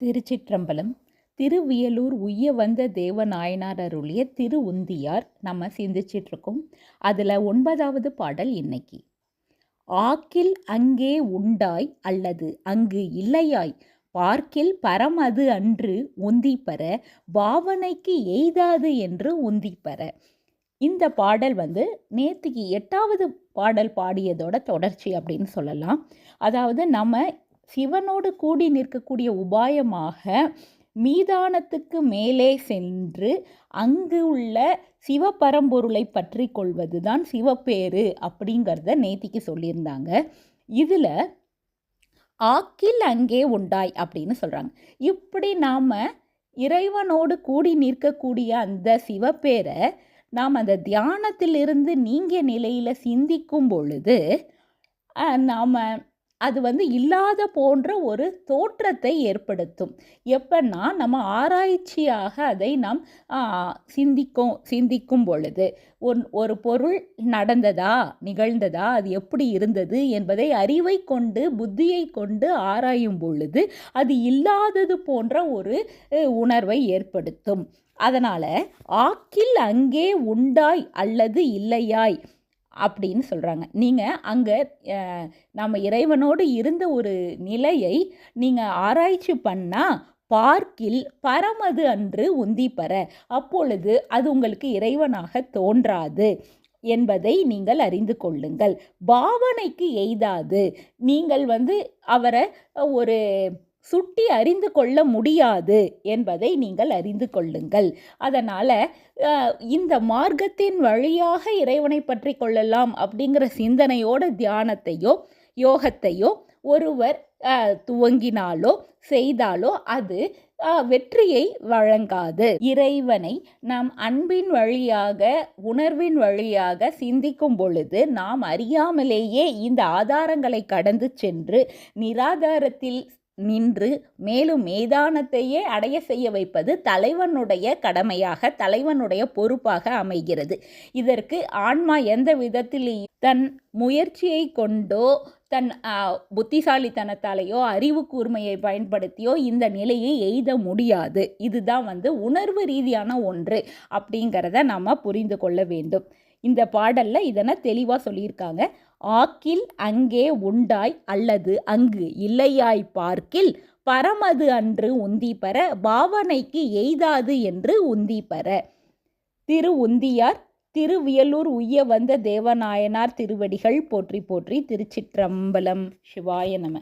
திருச்சிற்றம்பலம் திருவியலூர் உய்ய வந்த தேவநாயனார் அருளிய திரு உந்தியார் நம்ம சிந்திச்சிட்ருக்கோம். அதில் ஒன்பதாவது பாடல் இன்னைக்கு. ஆக்கில் அங்கே உண்டாய் அல்லது அங்கு இல்லையாய் பார்க்கில் பரமது அன்று உந்திப்பற பாவனைக்கு எய்தாது என்று உந்திப்பற இந்த பாடல் வந்து நேற்றுக்கு எட்டாவது பாடல் பாடியதோட தொடர்ச்சி அப்படின்னு சொல்லலாம். அதாவது நம்ம சிவனோடு கூடி நிற்கக்கூடிய உபாயமாக மீதானத்துக்கு மேலே சென்று அங்கு உள்ள சிவபரம்பொருளை பற்றி கொள்வது தான் சிவப்பேறு அப்படிங்கிறத நேத்திக்கு சொல்லியிருந்தாங்க. இதில் ஆக்கில் அங்கே உண்டாய் அப்படின்னு சொல்கிறாங்க இப்படி நாம் இறைவனோடு கூடி நிற்கக்கூடிய அந்த சிவப்பேரை நாம் அந்த தியானத்திலிருந்து நீங்கிய நிலையில் சிந்திக்கும் பொழுது நாம் அது வந்து இல்லாத போன்ற ஒரு தோற்றத்தை ஏற்படுத்தும். எப்பன்னா நம்ம ஆராய்ச்சியாக அதை நாம் சிந்திக்கும் சிந்திக்கும் பொழுது ஒன் ஒரு பொருள் நடந்ததா நிகழ்ந்ததா அது எப்படி இருந்தது என்பதை அறிவை கொண்டு புத்தியை கொண்டு ஆராயும் பொழுது அது இல்லாதது போன்ற ஒரு உணர்வை ஏற்படுத்தும். அதனால் ஆக்கில் அங்கே உண்டாய் அல்லது இல்லையாய் அப்படின்னு சொல்கிறாங்க நீங்கள் அங்கே நம்ம இறைவனோடு இருந்த ஒரு நிலையை நீங்கள் ஆராய்ச்சி பண்ணால் பார்க்கில் பரமது அன்று உந்திப்பற அப்பொழுது அது உங்களுக்கு இறைவனாக தோன்றாது என்பதை நீங்கள் அறிந்து கொள்ளுங்கள். பாவனைக்கு எய்தாது. நீங்கள் வந்து அவரை ஒரு சுட்டி அறிந்து கொள்ள முடியாது என்பதை நீங்கள் அறிந்து கொள்ளுங்கள். அதனால் இந்த மார்க்கத்தின் வழியாக இறைவனை பற்றி கொள்ளலாம் அப்படிங்கிற சிந்தனையோட தியானத்தையோ யோகத்தையோ ஒருவர் துவங்கினாலோ செய்தாலோ அது வெற்றியை வழங்காது. இறைவனை நாம் அன்பின் வழியாக உணர்வின் வழியாக சிந்திக்கும் பொழுது நாம் அறியாமலேயே இந்த ஆதாரங்களை கடந்து சென்று நிராதாரத்தில் நின்று மேலும் மைதானத்தையே அடைய செய்ய வைப்பது தலைவனுடைய கடமையாக தலைவனுடைய பொறுப்பாக அமைகிறது. இதற்கு ஆன்மா எந்த விதத்திலேயும் தன் முயற்சியை கொண்டோ தன் புத்திசாலித்தனத்தாலேயோ அறிவு கூர்மையை பயன்படுத்தியோ இந்த நிலையை எய்த முடியாது. இதுதான் வந்து உணர்வு ரீதியான ஒன்று அப்படிங்கிறத நாம் புரிந்து கொள்ள வேண்டும். இந்த பாடலில் இதனை தெளிவாக சொல்லியிருக்காங்க. ஆக்கில் அங்கே உண்டாய் அல்லது அங்கு இல்லையாய் பார்க்கில் பரமது அன்று உந்தி பெற பாவனைக்கு எய்தாது என்று உந்தி பெற திரு உந்தியார் திருவியலூர் உய்ய வந்த தேவநாயனார் திருவடிகள் போற்றி போற்றி திருச்சிற்றம்பலம். சிவாய நம.